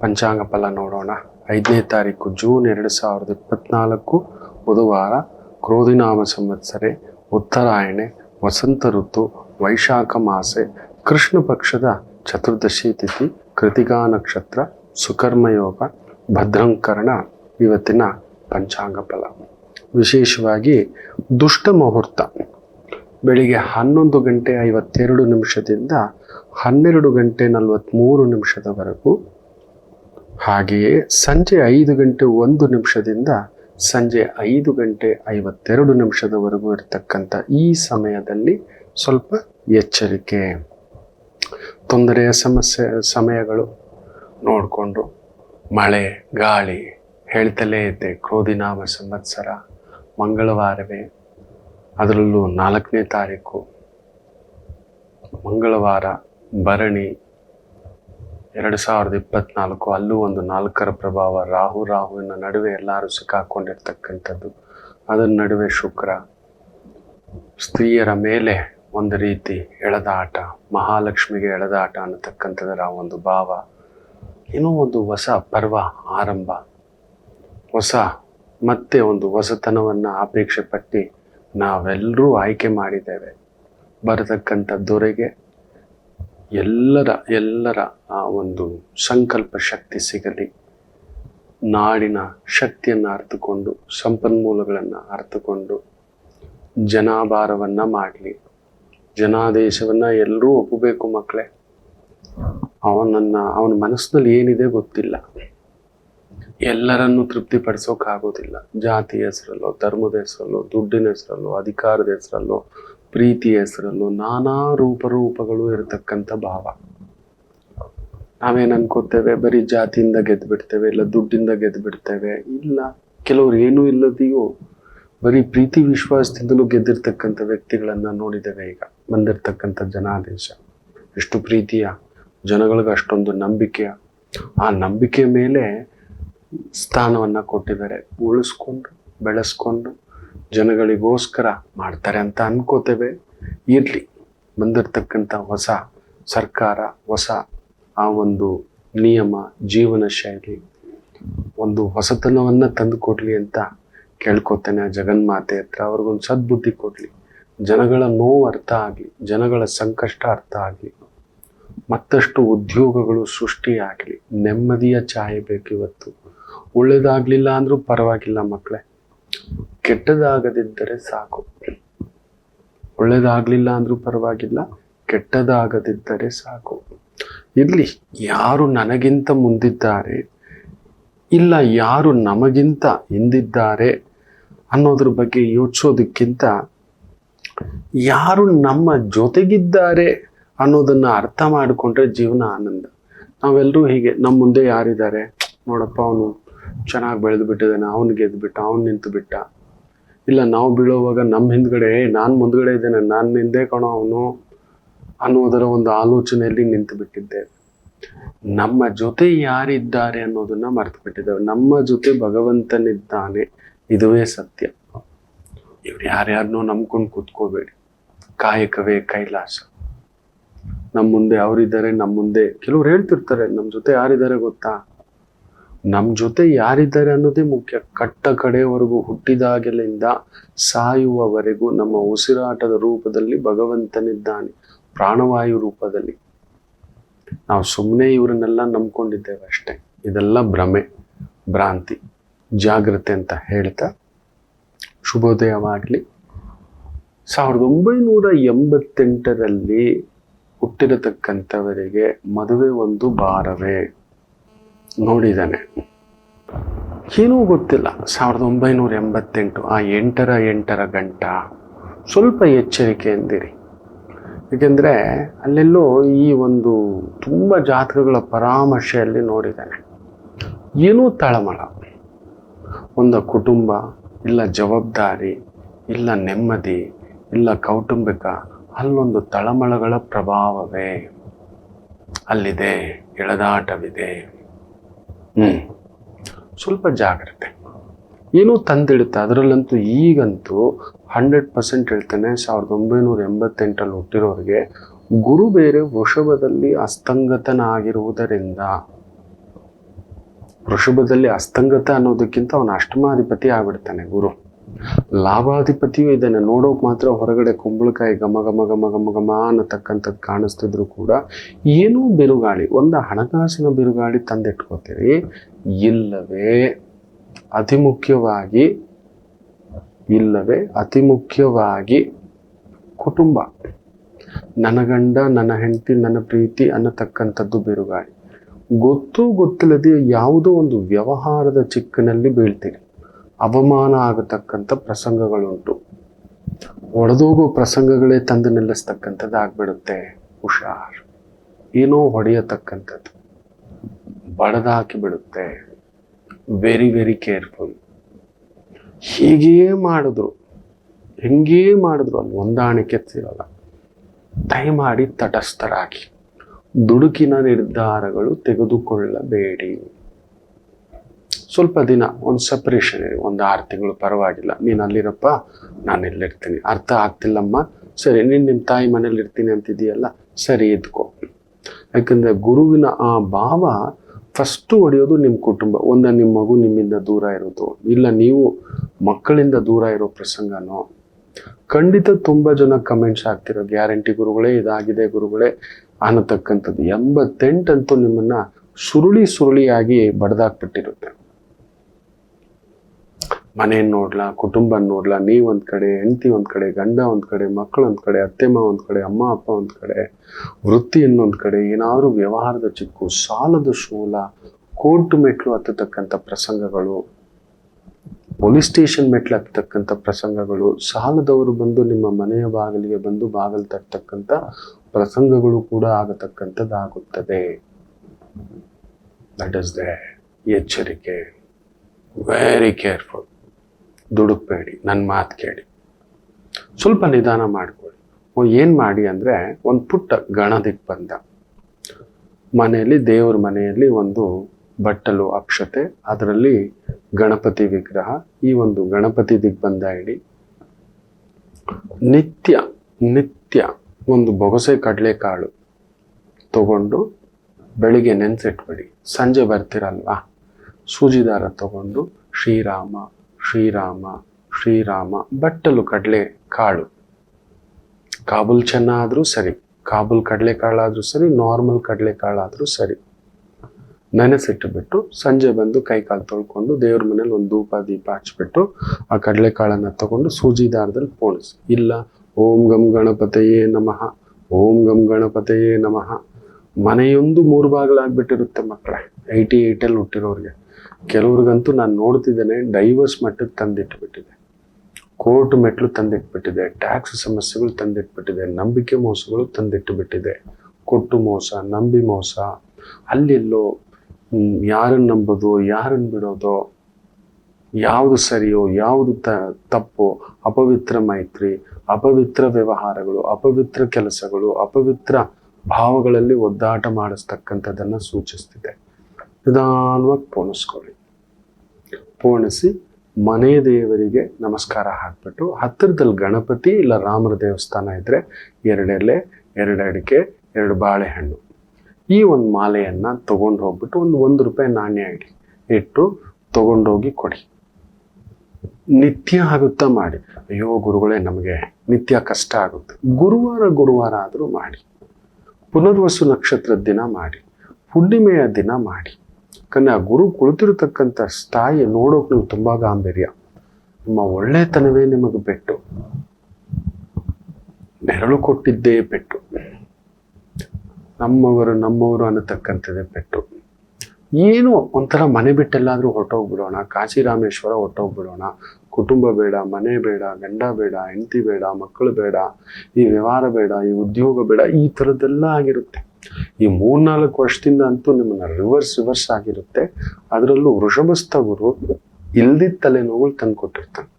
ಪಂಚಾಂಗ ಫಲ ನೋಡೋಣ. ಐದನೇ ತಾರೀಕು ಜೂನ್ ಎರಡು ಸಾವಿರದ ಇಪ್ಪತ್ನಾಲ್ಕು ಬುಧವಾರ ಕ್ರೋಧಿನಾಮ ಸಂವತ್ಸರೆ, ಉತ್ತರಾಯಣೆ, ವಸಂತ ಋತು, ವೈಶಾಖ ಮಾಸೆ, ಕೃಷ್ಣ ಪಕ್ಷದ ಚತುರ್ದಶಿ ತಿಥಿ, ಕೃತಿಕಾ ನಕ್ಷತ್ರ, ಸುಕರ್ಮಯೋಗ, ಭದ್ರಂಕರಣ ಇವತ್ತಿನ ಪಂಚಾಂಗ ಫಲ. ವಿಶೇಷವಾಗಿ ದುಷ್ಟ ಮುಹೂರ್ತ. ಬೆಳಿಗ್ಗೆ ಹನ್ನೊಂದು ಗಂಟೆ ಐವತ್ತೆರಡು ನಿಮಿಷದಿಂದ ಹನ್ನೆರಡು ಗಂಟೆ ನಲವತ್ತ್ಮೂರು ನಿಮಿಷದವರೆಗೂ ಹಾಗೆಯೇ ಸಂಜೆ ಐದು ಗಂಟೆ ಒಂದು ನಿಮಿಷದಿಂದ ಸಂಜೆ ಐದು ಗಂಟೆ ಐವತ್ತೆರಡು ನಿಮಿಷದವರೆಗೂ ಇರತಕ್ಕಂಥ ಈ ಸಮಯದಲ್ಲಿ ಸ್ವಲ್ಪ ಎಚ್ಚರಿಕೆ, ತೊಂದರೆಯ ಸಮಸ್ಯೆ, ಸಮಯಗಳು ನೋಡಿಕೊಂಡು ಮಳೆ, ಗಾಳಿ ಹೇಳ್ತಲೇ ಇದ್ದೆ, ಕ್ರೋಧಿನಾಮ ಸಂವತ್ಸರ, ಮಂಗಳವಾರವೇ, ಅದರಲ್ಲೂ ನಾಲ್ಕನೇ ತಾರೀಕು, ಮಂಗಳವಾರ, ಭರಣಿ ಎರಡು ಸಾವಿರದ ಇಪ್ಪತ್ನಾಲ್ಕು ಅಲ್ಲೂ ಒಂದು ನಾಲ್ಕರ ಪ್ರಭಾವ ರಾಹು, ರಾಹುವಿನ ನಡುವೆ ಎಲ್ಲರೂ ಸಿಕ್ಕಾಕೊಂಡಿರ್ತಕ್ಕಂಥದ್ದು. ಅದರ ನಡುವೆ ಶುಕ್ರ. ಸ್ತ್ರೀಯರ ಮೇಲೆ ಒಂದು ರೀತಿ ಎಳೆದಾಟ ಮಹಾಲಕ್ಷ್ಮಿಗೆ ಎಳೆದಾಟ ಅನ್ನತಕ್ಕಂಥದ್ರ ಒಂದು ಭಾವ. ಏನೋ ಒಂದು ಹೊಸ ಪರ್ವ ಆರಂಭ. ಹೊಸ ಮತ್ತೆ ಒಂದು ಹೊಸತನವನ್ನು ಅಪೇಕ್ಷೆ ಪಟ್ಟು ನಾವೆಲ್ಲರೂ ಆಯ್ಕೆ ಮಾಡಿದ್ದೇವೆ. ಬರತಕ್ಕಂಥ ದೊರೆಗೆ ಎಲ್ಲರ ಎಲ್ಲರ ಆ ಒಂದು ಸಂಕಲ್ಪ ಶಕ್ತಿ ಸಿಗಲಿ. ನಾಡಿನ ಶಕ್ತಿಯನ್ನು ಅರ್ಥಕೊಂಡು ಸಂಪನ್ಮೂಲಗಳನ್ನು ಅರ್ಥಕೊಂಡು ಜನಾಭಾರವನ್ನು ಮಾಡಲಿ. ಜನಾದೇಶವನ್ನು ಎಲ್ಲರೂ ಒಪ್ಪಬೇಕು ಮಕ್ಕಳೇ ಅವನನ್ನು, ಅವನ ಮನಸ್ಸಿನಲ್ಲಿ ಏನಿದೆ ಗೊತ್ತಿಲ್ಲ. ಎಲ್ಲರನ್ನು ತೃಪ್ತಿಪಡಿಸೋಕ್ಕಾಗೋದಿಲ್ಲ ಜಾತಿ ಹೆಸರಲ್ಲೋ, ಧರ್ಮದ ಹೆಸರಲ್ಲೋ, ದುಡ್ಡಿನ ಹೆಸರಲ್ಲೋ, ಅಧಿಕಾರದ ಹೆಸರಲ್ಲೋ ಪ್ರೀತಿಯ ಹೆಸರಲ್ಲೂ ನಾನಾ ರೂಪರೂಪಗಳು ಇರತಕ್ಕಂಥ ಭಾವ. ನಾವೇನು ಅನ್ಕೋತೇವೆ? ಬರೀ ಜಾತಿಯಿಂದ ಗೆದ್ದು ಬಿಡ್ತೇವೆ ಇಲ್ಲ ದುಡ್ಡಿಂದ ಗೆದ್ದು ಬಿಡ್ತೇವೆ ಇಲ್ಲ ಕೆಲವ್ರು ಏನೂ ಇಲ್ಲದೆಯೋ ಬರೀ ಪ್ರೀತಿ ವಿಶ್ವಾಸದಿಂದಲೂ ಗೆದ್ದಿರ್ತಕ್ಕಂಥ ವ್ಯಕ್ತಿಗಳನ್ನ ನೋಡಿದ್ದೇವೆ ಈಗ, ಬಂದಿರತಕ್ಕಂಥ ಜನಾದೇಶ. ಎಷ್ಟು ಪ್ರೀತಿಯ, ಜನಗಳಿಗೆ ಅಷ್ಟೊಂದು ನಂಬಿಕೆಯ. ಆ ನಂಬಿಕೆ ಮೇಲೆ ಸ್ಥಾನವನ್ನು ಕೊಟ್ಟಿದ್ದಾರೆ. ಉಳಿಸ್ಕೊಂಡು, ಬೆಳೆಸ್ಕೊಂಡು ಜನಗಳಿಗೋಸ್ಕರ ಮಾಡ್ತಾರೆ ಅಂತ ಅನ್ಕೋತೇವೆ. ಇರಲಿ, ಬಂದಿರತಕ್ಕಂಥ ಹೊಸ ಸರ್ಕಾರ, ಹೊಸ ಆ ಒಂದು ನಿಯಮ, ಜೀವನ ಶೈಲಿ, ಒಂದು ಹೊಸತನವನ್ನು ತಂದು ಕೊಡಲಿ ಅಂತ ಕೇಳ್ಕೊತೇನೆ ಆ ಜಗನ್ಮಾತೆ ಹತ್ರ. ಅವ್ರಿಗೊಂದು ಸದ್ಬುದ್ಧಿ ಕೊಡಲಿ. ಜನಗಳ ನೋವು ಅರ್ಥ ಆಗಲಿ, ಜನಗಳ ಸಂಕಷ್ಟ ಅರ್ಥ ಆಗಲಿ, ಮತ್ತಷ್ಟು ಉದ್ಯೋಗಗಳು ಸೃಷ್ಟಿಯಾಗಲಿ ನೆಮ್ಮದಿಯ ಛಾಯೆ ಬೇಕು ಇವತ್ತು. ಒಳ್ಳೇದಾಗಲಿಲ್ಲ ಅಂದರೂ ಪರವಾಗಿಲ್ಲ ಮಕ್ಕಳೇ ಕೆಟ್ಟದಾಗದಿದ್ದರೆ ಸಾಕು. ಒಳ್ಳೇದಾಗಲಿಲ್ಲ ಅಂದರೂ ಪರವಾಗಿಲ್ಲ, ಕೆಟ್ಟದಾಗದಿದ್ದರೆ ಸಾಕು. ಇರಲಿ, ಯಾರು ನನಗಿಂತ ಮುಂದಿದ್ದಾರೆ, ಇಲ್ಲ ಯಾರು ನಮಗಿಂತ ಹಿಂದಿದ್ದಾರೆ ಅನ್ನೋದ್ರ ಬಗ್ಗೆ ಯೋಚಿಸೋದಕ್ಕಿಂತ ಯಾರು ನಮ್ಮ ಜೊತೆಗಿದ್ದಾರೆ ಅನ್ನೋದನ್ನ ಅರ್ಥ ಮಾಡಿಕೊಂಡ್ರೆ ಜೀವನ ಆನಂದ. ನಾವೆಲ್ಲರೂ ಹೀಗೆ ನಮ್ಮ ಮುಂದೆ ಯಾರಿದ್ದಾರೆ? ನೋಡಪ್ಪ, ಅವನು ಚೆನ್ನಾಗಿ ಬೆಳೆದು ಬಿಟ್ಟಿದ್ದಾನೆ, ಅವನು ಗೆದ್ದು ಬಿಟ್ಟ, ಅವನು ನಿಂತು ಬಿಟ್ಟ. ಇಲ್ಲ, ನಾವು ಬೀಳೋವಾಗ ನಮ್ಮ ಹಿಂದ್ಗಡೆ ನಾನು ಮುಂದ್ಗಡೆ ಇದ್ದೇನೆ, ನಾನು ಹಿಂದೆ ಕಾಣೋ ಅವನು, ಅನ್ನೋದರ ಒಂದು ಆಲೋಚನೆಯಲ್ಲಿ ನಿಂತು ಬಿಟ್ಟಿದ್ದೆ. ನಮ್ಮ ಜೊತೆ ಯಾರಿದ್ದಾರೆ ಅನ್ನೋದನ್ನ ಮರೆತು ಬಿಟ್ಟಿದ್ದೇವೆ ನಮ್ಮ ಜೊತೆ ಭಗವಂತನಿದ್ದಾನೆ, ಇದುವೇ ಸತ್ಯ. ಇವ್ರು ಯಾರ್ಯಾರನ್ನೂ ನಂಬ್ಕೊಂಡು ಕೂತ್ಕೋಬೇಡಿ. ಕಾಯಕವೇ ಕೈಲಾಸ. ನಮ್ಮ ಮುಂದೆ ಅವರಿದ್ದಾರೆ ನಮ್ಮ ಮುಂದೆ, ಕೆಲವ್ರು ಹೇಳ್ತಿರ್ತಾರೆ ನಮ್ಮ ಜೊತೆ ಯಾರಿದ್ದಾರೆ ಗೊತ್ತಾ? ನಮ್ಮ ಜೊತೆ ಯಾರಿದ್ದಾರೆ ಅನ್ನೋದೇ ಮುಖ್ಯ. ಕಟ್ಟ ಕಡೆಯವರೆಗೂ ಹುಟ್ಟಿದಾಗಲಿಂದ ಸಾಯುವವರೆಗೂ ನಮ್ಮ ಉಸಿರಾಟದ ರೂಪದಲ್ಲಿ ಭಗವಂತನಿದ್ದಾನೆ, ಪ್ರಾಣವಾಯು ರೂಪದಲ್ಲಿ. ನಾವು ಸುಮ್ಮನೆ ಇವರನ್ನೆಲ್ಲ ನಂಬ್ಕೊಂಡಿದ್ದೇವೆ ಅಷ್ಟೇ. ಇದೆಲ್ಲ ಭ್ರಮೆ, ಭ್ರಾಂತಿ, ಜಾಗ್ರತೆ ಅಂತ ಹೇಳ್ತಾ ಶುಭೋದಯವಾಗಲಿ. ಸಾವಿರದ ಒಂಬೈನೂರ ಎಂಬತ್ತೆಂಟರಲ್ಲಿ ಹುಟ್ಟಿರತಕ್ಕಂಥವರಿಗೆ ಮದುವೆ ಒಂದು ಭಾರವೇ. ನೋಡಿದ್ದಾನೆ. ಏನೂ ಗೊತ್ತಿಲ್ಲ. ಸಾವಿರದ ಒಂಬೈನೂರ ಎಂಬತ್ತೆಂಟು, ಆ ಎಂಟರ ಎಂಟರ ಗಂಟ. ಸ್ವಲ್ಪ ಎಚ್ಚರಿಕೆ ಅಂದಿರಿ ಏಕೆಂದರೆ ಅಲ್ಲೆಲ್ಲೋ ಈ ಒಂದು ತುಂಬ ಜಾತಕಗಳ ಪರಾಮರ್ಶೆಯಲ್ಲಿ ನೋಡಿದ್ದಾನೆ. ಏನೂ ತಳಮಳ ಒಂದು ಕುಟುಂಬ, ಇಲ್ಲ ಜವಾಬ್ದಾರಿ, ಇಲ್ಲ ನೆಮ್ಮದಿ, ಇಲ್ಲ ಕೌಟುಂಬಿಕ, ಅಲ್ಲೊಂದು ತಳಮಳಗಳ ಪ್ರಭಾವವೇ. ಅಲ್ಲಿದೆ, ಎಳೆದಾಟವಿದೆ. ಸ್ವಲ್ಪ ಜಾಗ್ರತೆ. ಏನೋ ತಂದಿಡುತ್ತೆ. ಅದರಲ್ಲಂತೂ ಈಗಂತೂ ಹಂಡ್ರೆಡ್ ಪರ್ಸೆಂಟ್ ಹೇಳ್ತಾನೆ, ಸಾವಿರದ ಒಂಬೈನೂರ ಎಂಬತ್ತೆಂಟರಲ್ಲಿ ಹುಟ್ಟಿರೋರಿಗೆ ಗುರು ಬೇರೆ ವೃಷಭದಲ್ಲಿ ಅಸ್ತಂಗತನಾಗಿರುವುದರಿಂದ, ವೃಷಭದಲ್ಲಿ ಅಸ್ತಂಗತ ಅನ್ನೋದಕ್ಕಿಂತ ಅವನ ಅಷ್ಟಮಾಧಿಪತಿ ಆಗ್ಬಿಡ್ತಾನೆ ಗುರು. ಲಾಭಾಧಿಪತಿಯೂ ಇದನ್ನು ನೋಡೋಕೆ ಮಾತ್ರ ಹೊರಗಡೆ ಕುಂಬಳಕಾಯಿ ಘಮ ಘಮ ಘಮ ಘಮ ಘಮ ಅನ್ನತಕ್ಕಂಥದ್ದು ಕಾಣಿಸ್ತಿದ್ರು ಕೂಡ. ಏನೂ ಬಿರುಗಾಳಿ, ಒಂದು ಹಣಕಾಸಿನ ಬಿರುಗಾಳಿ ತಂದಿಟ್ಕೋತೀರಿ. ಇಲ್ಲವೇ ಅತಿ ಮುಖ್ಯವಾಗಿ ಇಲ್ಲವೇ ಅತಿ ಮುಖ್ಯವಾಗಿ ಕುಟುಂಬ. ನನ್ನ ಗಂಡ ನನ್ನ ಹೆಂಡತಿ, ನನ್ನ ಪ್ರೀತಿ ಅನ್ನತಕ್ಕಂಥದ್ದು ಬಿರುಗಾಳಿ. ಗೊತ್ತು ಗೊತ್ತಿಲ್ಲದೆ ಯಾವುದೋ ಒಂದು ವ್ಯವಹಾರದ ಚಿಕ್ಕನಲ್ಲಿ ಬೀಳ್ತೀರಿ. ಅವಮಾನ ಆಗತಕ್ಕಂಥ ಪ್ರಸಂಗಗಳುಂಟು. ಒಡೆದೋಗೋ ಪ್ರಸಂಗಗಳೇ ತಂದು ನಿಲ್ಲಿಸ್ತಕ್ಕಂಥದ್ದು ಆಗ್ಬಿಡುತ್ತೆ ಹುಷಾರ್. ಏನೋ ಹೊಡೆಯತಕ್ಕಂಥದ್ದು. ಬಡದಾಕಿಬಿಡುತ್ತೆ. ವೆರಿ ವೆರಿ ಕೇರ್ಫುಲ್ ಹೀಗೇ ಮಾಡಿದ್ರು. ಹೆಂಗೇ ಮಾಡಿದ್ರು ಅಲ್ಲಿ ಹೊಂದಾಣಿಕೆ ಸಿಗಲ್ಲ. ದಯಮಾಡಿ ತಟಸ್ಥರಾಗಿ. ದುಡುಕಿನ ನಿರ್ಧಾರಗಳು ತೆಗೆದುಕೊಳ್ಳಬೇಡಿ. ಸ್ವಲ್ಪ ದಿನ, ಒಂದು ಸಪ್ರೇಷನ್ ಇದೆ ಒಂದು ಆರು ತಿಂಗಳು ಪರವಾಗಿಲ್ಲ. ನೀನು ಅಲ್ಲಿರಪ್ಪ, ನಾನು ಇಲ್ಲಿರ್ತೀನಿ. ಅರ್ಥ ಆಗ್ತಿಲ್ಲಮ್ಮ? ಸರಿ, ನೀನು ನಿಮ್ಮ ತಾಯಿ ಮನೇಲಿ ಇರ್ತೀನಿ ಅಂತಿದೆಯಲ್ಲ ಸರಿ ಇದ್ಕೋ. ಯಾಕಂದರೆ ಗುರುವಿನ ಆ ಭಾವ ಫಸ್ಟು ಹೊಡೆಯೋದು ನಿಮ್ಮ ಕುಟುಂಬ. ಒಂದು ನಿಮ್ಮ ಮಗು ನಿಮ್ಮಿಂದ ದೂರ ಇರೋದು. ಇಲ್ಲ, ನೀವು ಮಕ್ಕಳಿಂದ ದೂರ ಇರೋ ಪ್ರಸಂಗನೋ? ಖಂಡಿತ ತುಂಬ ಜನ ಕಮೆಂಟ್ಸ್ ಆಗ್ತಿರೋ ಗ್ಯಾರಂಟಿ ಗುರುಗಳೇ, ಇದಾಗಿದೆ ಗುರುಗಳೇ, ಅನ್ನತಕ್ಕಂಥದ್ದು. ಎಂಬತ್ತೆಂಟಂತೂ ನಿಮ್ಮನ್ನು ಸುರುಳಿ ಸುರುಳಿಯಾಗಿ ಬಡ್ದಾಕ್ಬಿಟ್ಟಿರುತ್ತೆ. ಮನೇನ್ ನೋಡ್ಲಾ ಕುಟುಂಬ ನೋಡ್ಲಾ ನೀವ್ ಒಂದ್ ಕಡೆ, ಹೆಂಡತಿ ಒಂದ್ ಕಡೆ, ಗಂಡ ಒಂದ್ ಕಡೆ ಮಕ್ಕಳು ಒಂದ್ ಕಡೆ, ಅತ್ತೆಮ್ಮ ಒಂದ್ ಕಡೆ, ಅಮ್ಮ, ಅಪ್ಪ ಒಂದ್ ಕಡೆ ವೃತ್ತಿ ಇನ್ನೊಂದ್ ಕಡೆ, ಏನಾದ್ರು ವ್ಯವಹಾರದ ಚಿಕ್ಕು, ಸಾಲದ ಶೂಲ, ಕೋರ್ಟ್ ಮೆಟ್ಲು ಹತ್ತತಕ್ಕಂಥ ಪ್ರಸಂಗಗಳು, ಪೊಲೀಸ್ ಸ್ಟೇಷನ್ ಮೆಟ್ಲು ಹತ್ತತಕ್ಕಂಥ ಪ್ರಸಂಗಗಳು, ಸಾಲದವರು ಬಂದು ನಿಮ್ಮ ಮನೆಯ ಬಾಗಿಲಿಗೆ ಬಂದು ಬಾಗಿಲು ತಟ್ಟತಕ್ಕಂಥ ಪ್ರಸಂಗಗಳು ಕೂಡ ಆಗತಕ್ಕಂಥದ್ದಾಗುತ್ತದೆ. ದಟ್ ಇಸ್ ದ ಎಚ್ಚರಿಕೆ. ವೆರಿ ಕೇರ್ಫುಲ್ ದುಡುಕ್ಬೇಡಿ ನನ್ನ ಮಾತು ಕೇಳಿ. ಸ್ವಲ್ಪ ನಿಧಾನ ಮಾಡ್ಕೊಳ್ಳಿ. ಏನು ಮಾಡಿ ಅಂದರೆ ಒಂದು ಪುಟ್ಟ ಗಣದಿಗೆ ಬಂದ. ಮನೆಯಲ್ಲಿ, ದೇವ್ರ ಮನೆಯಲ್ಲಿ ಒಂದು ಬಟ್ಟಲು ಅಕ್ಷತೆ, ಅದರಲ್ಲಿ ಗಣಪತಿ ವಿಗ್ರಹ, ಈ ಒಂದು ಗಣಪತಿ ದಿಗ್ಬಂಧ ಇಡಿ ನಿತ್ಯ ನಿತ್ಯ ಒಂದು ಬೊಗಸೆ ಕಡಲೆಕಾಳು ತಗೊಂಡು ಬೆಳಿಗ್ಗೆ ನೆನೆಸಿಟ್ಬಿಡಿ. ಸಂಜೆ ಬರ್ತಿರಲ್ವಾ? ಸೂಜಿದಾರ ತಗೊಂಡು ಶ್ರೀರಾಮ ಶ್ರೀರಾಮ ಶ್ರೀರಾಮ, ಬಟ್ಟಲು ಕಡಲೆ ಕಾಳು. ಕಾಬುಲ್ ಚೆನ್ನ ಆದರೂ ಸರಿ ಕಾಳು ಕಡಲೆಕಾಳಾದರೂ ಸರಿ, ನಾರ್ಮಲ್ ಕಡಲೆಕಾಳಾದರೂ ಸರಿ. ನೆನೆಸಿಟ್ಟುಬಿಟ್ಟು ಸಂಜೆ ಬಂದು ಕೈ ಕಾಲು ತೊಳ್ಕೊಂಡು ದೇವ್ರ ಮನೇಲಿ ಒಂದು ಧೂಪ, ದೀಪ ಹಚ್ಬಿಟ್ಟು ಆ ಕಡಲೆಕಾಳನ್ನು ತಗೊಂಡು ಸೂಜಿ ದಾರದಲ್ಲಿ ಪೋಣಿಸಿ. ಇಲ್ಲ, ಓಂ ಗಂ ಗಣಪತಯೇ ನಮಃ, ಓಂ ಗಂ ಗಣಪತಯೇ ನಮಃ. ಮನೆಯೊಂದು ಮೂರು ಭಾಗಗಳಾಗ್ಬಿಟ್ಟಿರುತ್ತೆ ಮಕ್ಕಳೇ ಏಯ್ಟಿ ಏಯ್ಟಲ್ಲಿ ಹುಟ್ಟಿರೋರಿಗೆ. ಕೆಲವ್ರಿಗಂತೂ ನಾನು ನೋಡ್ತಿದ್ದೇನೆ ಡೈವರ್ಸ್ ಮಟ್ಟಕ್ಕೆ ತಂದಿಟ್ಬಿಟ್ಟಿದೆ. ಕೋರ್ಟ್ ಮೆಟ್ಲು ತಂದಿಟ್ಬಿಟ್ಟಿದೆ ಟ್ಯಾಕ್ಸ್ ಸಮಸ್ಯೆಗಳು ತಂದಿಟ್ಬಿಟ್ಟಿದೆ, ನಂಬಿಕೆ ಮೋಸಗಳು ತಂದಿಟ್ಟುಬಿಟ್ಟಿದೆ ಕೊಟ್ಟು ಮೋಸ, ನಂಬಿ ಮೋಸ ಅಲ್ಲೆಲ್ಲೋ ಯಾರನ್ನು ನಂಬೋದು ಯಾರನ್ನು ಬಿಡೋದು, ಯಾವುದು ಸರಿಯೋ, ಯಾವುದು ತ, ತಪ್ಪು, ಅಪವಿತ್ರ ಮೈತ್ರಿ, ಅಪವಿತ್ರ ವ್ಯವಹಾರಗಳು, ಅಪವಿತ್ರ ಕೆಲಸಗಳು, ಅಪವಿತ್ರ ಭಾವಗಳಲ್ಲಿ ಒದ್ದಾಟ ಮಾಡಿಸ್ತಕ್ಕಂಥದ್ದನ್ನು ಸೂಚಿಸ್ತಿದೆ. ನಿಧಾನವಾಗಿ ಪೋಣಿಸ್ಕೊಳ್ಳಿ. ಪೋಣಿಸಿ ಮನೆ ದೇವರಿಗೆ ನಮಸ್ಕಾರ ಹಾಕ್ಬಿಟ್ಟು ಹತ್ತಿರದಲ್ಲಿ ಗಣಪತಿ ಇಲ್ಲ ರಾಮರ ದೇವಸ್ಥಾನ ಇದ್ದರೆ ಎರಡೆಲೆ, ಎರಡು ಅಡಿಕೆ, ಎರಡು ಬಾಳೆಹಣ್ಣು. ಈ ಒಂದು ಮಾಲೆಯನ್ನು ತೊಗೊಂಡು ಹೋಗ್ಬಿಟ್ಟು ಒಂದು ಒಂದು ರೂಪಾಯಿ ನಾಣ್ಯ ಇಡಿ. ಇಟ್ಟು ತೊಗೊಂಡೋಗಿ ಕೊಡಿ. ನಿತ್ಯ ಆಗುತ್ತಾ ಮಾಡಿ. ಅಯ್ಯೋ ಗುರುಗಳೇ, ನಮಗೆ ನಿತ್ಯ ಕಷ್ಟ ಆಗುತ್ತೆ. ಗುರುವಾರ ಗುರುವಾರ ಆದರೂ ಮಾಡಿ. ಪುನರ್ವಸು ನಕ್ಷತ್ರದ ದಿನ ಮಾಡಿ. ಹುಣ್ಣಿಮೆಯ ದಿನ ಮಾಡಿ. ಆ ಗುರು ಕುಳಿತಿರತಕ್ಕಂಥ ಸ್ಥಾಯಿ ನೋಡೋಕೆ ನೀವು ತುಂಬ ಗಾಂಭೀರ್ಯ. ನಿಮ್ಮ ಒಳ್ಳೆತನವೇ ನಿಮಗೆ ಪೆಟ್ಟು. ನೆರಳು ಕೊಟ್ಟಿದ್ದೇ ಪೆಟ್ಟು. ನಮ್ಮವರು ನಮ್ಮವರು ಅನ್ನತಕ್ಕಂಥದ್ದೇ ಪೆಟ್ಟು. ಏನು ಒಂಥರ ಮನೆ ಬಿಟ್ಟೆಲ್ಲಾದ್ರೂ ಹೊರಟೋಗ್ಬಿಡೋಣ, ಕಾಶಿರಾಮೇಶ್ವರ ಹೊರಟೋಗ್ಬಿಡೋಣ. ಕುಟುಂಬ ಬೇಡ, ಮನೆ ಬೇಡ, ಗಂಡ ಬೇಡ, ಹೆಂಡತಿ ಬೇಡ, ಮಕ್ಕಳು ಬೇಡ, ಈ ವ್ಯವಹಾರ ಬೇಡ, ಈ ಉದ್ಯೋಗ ಬೇಡ, ಈ ಥರದ್ದೆಲ್ಲ ಆಗಿರುತ್ತೆ. ಈ ಮೂರ್ನಾಲ್ಕು ವರ್ಷದಿಂದ ಅಂತೂ ನಿಮ್ಮನ್ನ ರಿವರ್ಸ್ ರಿವರ್ಸ್ ಆಗಿರುತ್ತೆ. ಅದರಲ್ಲೂ ವೃಷಭಸ್ಥ ಗುರು ಇಲ್ದಿದ್ದ ತಲೆನೋವುಗಳು ತಂದುಕೊಟ್ಟಿರ್ತಾನೆ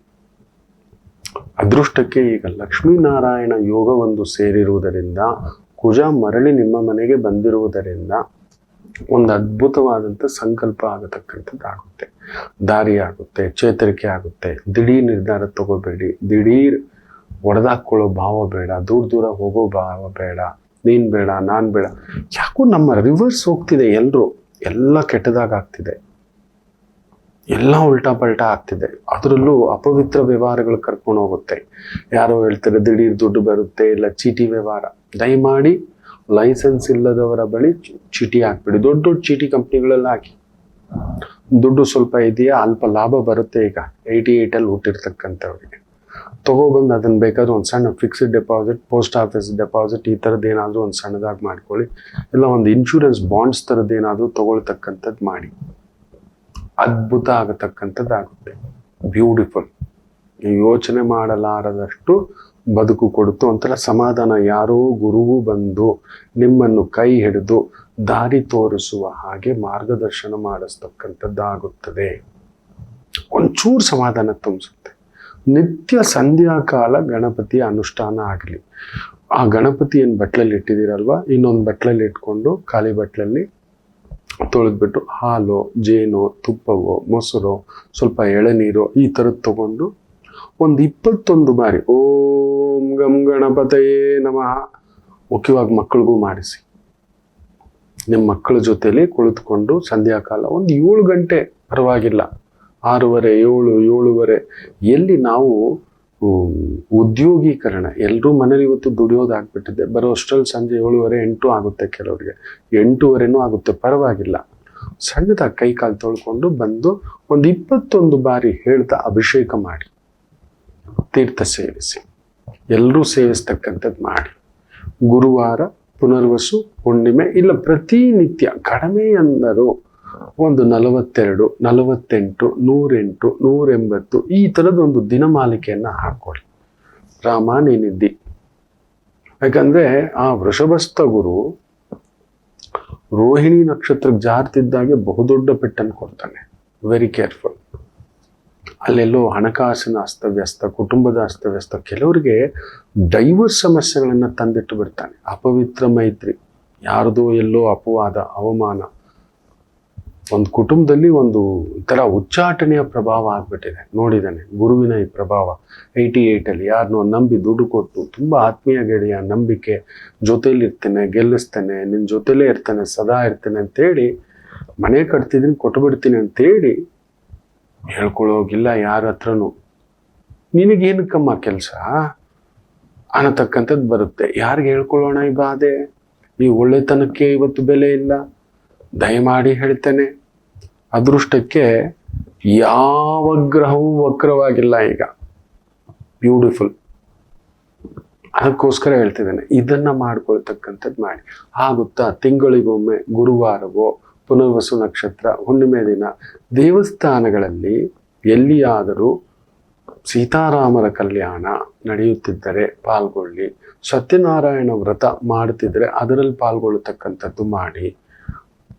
ಅದೃಷ್ಟಕ್ಕೆ ಈಗ ಲಕ್ಷ್ಮೀನಾರಾಯಣ ಯೋಗವೊಂದು ಸೇರಿರುವುದರಿಂದ, ಕುಜ ಮರಳಿ ನಿಮ್ಮ ಮನೆಗೆ ಬಂದಿರುವುದರಿಂದ ಒಂದು ಅದ್ಭುತವಾದಂಥ ಸಂಕಲ್ಪ ಆಗತಕ್ಕಂಥದ್ದು ಆಗುತ್ತೆ ದಾರಿ ಆಗುತ್ತೆ, ಚೇತರಿಕೆ ಆಗುತ್ತೆ. ದಿಢೀರ್ ನಿರ್ಧಾರ ತಗೋಬೇಡಿ. ದಿಢೀರ್ ಒಡೆದಾಕೊಳ್ಳೋ ಭಾವ ಬೇಡ. ದೂರ ದೂರ ಹೋಗೋ ಭಾವ ಬೇಡ. ನೀನ್ ಬೇಡ, ನಾನು ಬೇಡ. ಯಾಕೋ ನಮ್ಮ ರಿವರ್ಸ್ ಹೋಗ್ತಿದೆ ಎಲ್ಲರೂ ಎಲ್ಲ ಕೆಟ್ಟದಾಗ ಆಗ್ತಿದೆ. ಎಲ್ಲ ಉಲ್ಟಾ ಪಲ್ಟಾ ಆಗ್ತಿದೆ. ಅದರಲ್ಲೂ ಅಪವಿತ್ರ ವ್ಯವಹಾರಗಳು ಕರ್ಕೊಂಡು ಹೋಗುತ್ತೆ. ಯಾರೋ ಹೇಳ್ತಾರೆ, ದಿಢೀರ್ ದುಡ್ಡು ಬರುತ್ತೆ, ಇಲ್ಲ ಚೀಟಿ ವ್ಯವಹಾರ. ದಯಮಾಡಿ ಲೈಸೆನ್ಸ್ ಇಲ್ಲದವರ ಬಳಿ ಚೀಟಿ ಹಾಕ್ಬಿಡಿ. ದೊಡ್ಡ ದೊಡ್ಡ ಚೀಟಿ ಕಂಪ್ನಿಗಳೆಲ್ಲ ಹಾಕಿ. ದುಡ್ಡು ಸ್ವಲ್ಪ ಇದೆಯಾ? ಅಲ್ಪ ಲಾಭ ಬರುತ್ತೆ ಈಗ. ಏಯ್ಟಿ ಏಯ್ಟಲ್ಲಿ ಹುಟ್ಟಿರ್ತಕ್ಕಂಥವ್ರಿಗೆ. ತಗೊಬಂದು ಅದನ್ನು ಬೇಕಾದ್ರೆ ಒಂದು ಸಣ್ಣ fixed deposit post office deposit ಈ ಥರದ್ದು ಏನಾದರೂ ಒಂದು ಸಣ್ಣದಾಗಿ ಮಾಡ್ಕೊಳ್ಳಿ. ಇಲ್ಲ ಒಂದು ಇನ್ಶೂರೆನ್ಸ್ ಬಾಂಡ್ಸ್ ಥರದ್ದು ಏನಾದರೂ ತಗೊಳ್ತಕ್ಕಂಥದ್ದು ಮಾಡಿ. ಅದ್ಭುತ ಆಗತಕ್ಕಂಥದ್ದು ಆಗುತ್ತೆ. ಬ್ಯೂಟಿಫುಲ್ ಯೋಚನೆ ಮಾಡಲಾರದಷ್ಟು ಬದುಕು ಕೊಡುತ್ತು. ಒಂಥರ ಸಮಾಧಾನ ಯಾರೋ ಗುರುವು ಬಂದು ನಿಮ್ಮನ್ನು ಕೈ ಹಿಡಿದು ದಾರಿ ತೋರಿಸುವ ಹಾಗೆ ಮಾರ್ಗದರ್ಶನ ಮಾಡಿಸ್ತಕ್ಕಂಥದ್ದಾಗುತ್ತದೆ. ಒಂಚೂರು ಸಮಾಧಾನ ತುಂಬಿಸುತ್ತೆ. ನಿತ್ಯ ಸಂಧ್ಯಾಕಾಲ ಗಣಪತಿಯ ಅನುಷ್ಠಾನ ಆಗಲಿ. ಆ ಗಣಪತಿ ಏನು ಬಟ್ಲಲ್ಲಿ ಇಟ್ಟಿದ್ದೀರಲ್ವ? ಇನ್ನೊಂದು ಬಟ್ಲಲ್ಲಿ ಇಟ್ಕೊಂಡು ಖಾಲಿ ಬಟ್ಲಲ್ಲಿ ತೊಳೆದ್ಬಿಟ್ಟು ಹಾಲು, ಜೇನು, ತುಪ್ಪವೋ, ಮೊಸರು, ಸ್ವಲ್ಪ ಎಳೆನೀರು ಈ ಥರದ್ದು ತಗೊಂಡು ಒಂದು ಇಪ್ಪತ್ತೊಂದು ಬಾರಿ ಓಂ ಗಂ ಗಣಪತಯೇ ನಮಃ ಮುಖ್ಯವಾಗಿ ಮಕ್ಕಳಿಗೂ ಮಾಡಿಸಿ. ನಿಮ್ಮ ಮಕ್ಕಳ ಜೊತೆಯಲ್ಲಿ ಕುಳಿತುಕೊಂಡು ಸಂಧ್ಯಾಕಾಲ ಒಂದು ಏಳು ಗಂಟೆ ಪರವಾಗಿಲ್ಲ. ಆರೂವರೆ, ಏಳು, ಏಳುವರೆ, ಎಲ್ಲಿ ನಾವು ಉದ್ಯೋಗೀಕರಣ ಎಲ್ಲರೂ ಮನೇಲಿ ಇವತ್ತು ದುಡಿಯೋದಾಗ್ಬಿಟ್ಟಿದೆ ಬರೋ ಅಷ್ಟರಲ್ಲಿ ಸಂಜೆ ಏಳುವರೆ, ಎಂಟು ಆಗುತ್ತೆ ಕೆಲವರಿಗೆ. ಎಂಟೂವರೆನೂ ಆಗುತ್ತೆ, ಪರವಾಗಿಲ್ಲ. ಸಣ್ಣದಾಗಿ ಕೈ ಕಾಲು ತೊಳ್ಕೊಂಡು ಬಂದು ಒಂದು ಇಪ್ಪತ್ತೊಂದು ಬಾರಿ ಹೇಳ್ತಾ ಅಭಿಷೇಕ ಮಾಡಿ. ತೀರ್ಥ ಸೇವಿಸಿ. ಎಲ್ಲರೂ ಸೇವಿಸ್ತಕ್ಕಂಥದ್ದು ಮಾಡಿ. ಗುರುವಾರ ಪುನರ್ವಸು, ಹುಣ್ಣಿಮೆ, ಇಲ್ಲ ಪ್ರತಿನಿತ್ಯ, ಕಡಿಮೆ ಅಂದರು ಒಂದು ನಲವತ್ತೆರಡು, ನಲವತ್ತೆಂಟು, ನೂರೆಂಟು, ನೂರೆಂಬತ್ತು ಈ ಥರದ ಒಂದು ದಿನಮಾಲಿಕೆಯನ್ನು ಹಾಕೊಳ್ಳಿ ರಾಮ ನೀನಿದ್ದಿ ಯಾಕಂದ್ರೆ ಆ ವೃಷಭಸ್ಥ ಗುರು ರೋಹಿಣಿ ನಕ್ಷತ್ರಕ್ಕೆ ಜಾರ್ತಿದ್ದಾಗೆ ಬಹುದೊಡ್ಡ ಪೆಟ್ಟನ್ನು ಕೊಡ್ತಾನೆ. ವೆರಿ ಕೇರ್ಫುಲ್ ಅಲ್ಲೆಲ್ಲೋ ಹಣಕಾಸಿನ ಅಸ್ತವ್ಯಸ್ತ, ಕುಟುಂಬದ ಅಸ್ತವ್ಯಸ್ತ, ಕೆಲವರಿಗೆ ಡೈವರ್ಸ್ ಸಮಸ್ಯೆಗಳನ್ನು ತಂದಿಟ್ಟು ಬಿಡ್ತಾನೆ. ಅಪವಿತ್ರ ಮೈತ್ರಿ, ಯಾರದೋ ಎಲ್ಲೋ ಅಪವಾದ, ಅವಮಾನ. ಒಂದು ಕುಟುಂಬದಲ್ಲಿ ಒಂದು ಥರ ಉಚ್ಚಾಟನೆಯ ಪ್ರಭಾವ ಆಗ್ಬಿಟ್ಟಿದೆ. ನೋಡಿದ್ದಾನೆ, ಗುರುವಿನ ಈ ಪ್ರಭಾವ. ಏಯ್ಟಿ ಏಯ್ಟಲ್ಲಿ ಯಾರನ್ನೋ ನಂಬಿ ದುಡ್ಡು ಕೊಟ್ಟು ತುಂಬ ಆತ್ಮೀಯ ಗೆಳೆಯ ನಂಬಿಕೆ ಜೊತೇಲಿ ಇರ್ತೇನೆ ಗೆಲ್ಲಿಸ್ತೇನೆ ನಿನ್ನ ಜೊತೆಲೇ ಇರ್ತೇನೆ, ಸದಾ ಇರ್ತೇನೆ ಅಂತೇಳಿ ಮನೆ ಕಟ್ತಿದ್ದೀನಿ, ಕೊಟ್ಬಿಡ್ತೀನಿ ಅಂತೇಳಿ ಹೇಳ್ಕೊಳ್ಳೋಗಿಲ್ಲ ಯಾರ ಹತ್ರನೂ. ನಿನಗೇನಕ್ಕಮ್ಮ ಕೆಲಸ? ಅನ್ನತಕ್ಕಂಥದ್ದು ಬರುತ್ತೆ. ಯಾರಿಗೆ ಹೇಳ್ಕೊಳ್ಳೋಣ ಈ ಬಾಧೆ? ಈ ಒಳ್ಳೆತನಕ್ಕೆ ಇವತ್ತು ಬೆಲೆ ಇಲ್ಲ. ದಯಮಾಡಿ ಹೇಳ್ತೇನೆ. ಅದೃಷ್ಟಕ್ಕೆ ಯಾವ ಗ್ರಹವೂ ವಕ್ರವಾಗಿಲ್ಲ ಈಗ. ಬ್ಯೂಟಿಫುಲ್ ಅದಕ್ಕೋಸ್ಕರ ಹೇಳ್ತಿದ್ದೇನೆ, ಇದನ್ನ ಮಾಡ್ಕೊಳ್ತಕ್ಕಂಥದ್ದು ಮಾಡಿ. ಆಗುತ್ತಾ? ತಿಂಗಳಿಗೊಮ್ಮೆ, ಗುರುವಾರವೋ, ಪುನರ್ವಸು ನಕ್ಷತ್ರ, ಹುಣ್ಣಿಮೆ ದಿನ, ದೇವಸ್ಥಾನಗಳಲ್ಲಿ ಎಲ್ಲಿಯಾದರೂ ಸೀತಾರಾಮರ ಕಲ್ಯಾಣ ನಡೆಯುತ್ತಿದ್ದರೆ ಪಾಲ್ಗೊಳ್ಳಿ. ಸತ್ಯನಾರಾಯಣ ವ್ರತ ಮಾಡ್ತಿದ್ರೆ ಅದರಲ್ಲಿ ಪಾಲ್ಗೊಳ್ಳತಕ್ಕಂಥದ್ದು ಮಾಡಿ.